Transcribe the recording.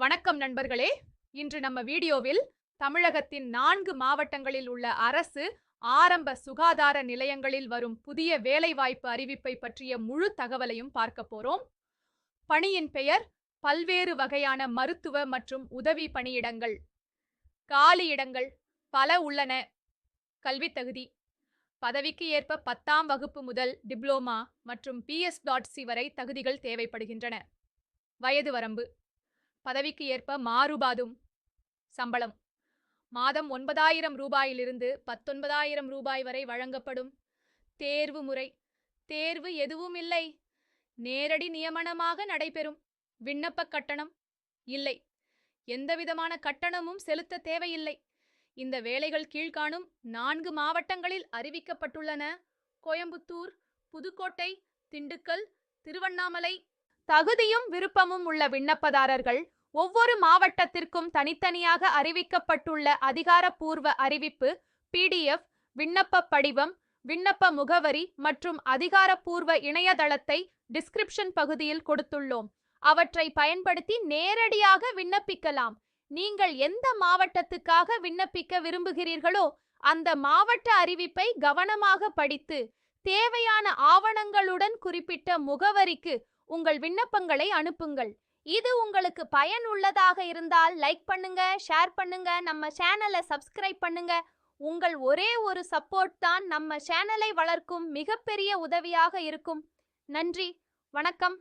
வணக்கம் நண்பர்களே. இன்று நம்ம வீடியோவில் தமிழகத்தின் நான்கு மாவட்டங்களில் உள்ள அரசு ஆரம்ப சுகாதார நிலையங்களில் வரும் புதிய வேலைவாய்ப்பு அறிவிப்பை பற்றிய முழு தகவலையும் பார்க்க போறோம். பணியின் பெயர் பல்வேறு வகையான மருத்துவ மற்றும் உதவி பணியிடங்கள். காலி இடங்கள் பல உள்ளன. கல்வி தகுதி பதவிக்கு ஏற்ப பத்தாம் வகுப்பு முதல் டிப்ளோமா மற்றும் பிஎஸ் டாட் சி வரை தகுதிகள் தேவைப்படுகின்றன. வயது வரம்பு பதவிக்கு ஏற்ப மாறுபாடும் சம்பளம். மாதம் ஒன்பதாயிரம் ரூபாயிலிருந்து பத்தொன்பதாயிரம் ரூபாய் வரை வழங்கப்படும் தேர்வு முறை. தேர்வு எதுவும் இல்லை. நேரடி நியமனமாக நடைபெறும். விண்ணப்ப கட்டணம் இல்லை. எந்தவிதமான கட்டணமும் செலுத்த தேவையில்லை. இந்த வேலைகள் கீழ்காணும் நான்கு மாவட்டங்களில் அறிவிக்கப்பட்டுள்ளன. கோயம்புத்தூர் புதுக்கோட்டை திண்டுக்கல் திருவண்ணாமலை. தகுதியும் விருப்பமும் உள்ள விண்ணப்பதாரர்கள் ஒவ்வொரு மாவட்டத்திற்கும் தனித்தனியாக அறிவிக்கப்பட்டுள்ள அதிகாரப்பூர்வ அறிவிப்பு பிடிஎஃப் விண்ணப்ப படிவம் விண்ணப்ப முகவரி மற்றும் அதிகாரப்பூர்வ இணையதளத்தை டிஸ்கிரிப்ஷன் பகுதியில் கொடுத்துள்ளோம். அவற்றை பயன்படுத்தி நேரடியாக விண்ணப்பிக்கலாம். நீங்கள் எந்த மாவட்டத்துக்காக விண்ணப்பிக்க விரும்புகிறீர்களோ அந்த மாவட்ட அறிவிப்பை கவனமாக படித்து தேவையான ஆவணங்களுடன் குறிப்பிட்ட முகவரிக்கு உங்கள் விண்ணப்பங்களை அனுப்புங்கள். இது உங்களுக்கு பயனுள்ளதாக இருந்தால் லைக் பண்ணுங்க ஷேர் பண்ணுங்க நம்ம சேனலை சப்ஸ்கிரைப் பண்ணுங்க. உங்கள் ஒரே ஒரு சப்போர்ட் தான் நம்ம சேனலை வளர்க்கும் மிகப்பெரிய உதவியாக இருக்கும். நன்றி வணக்கம்.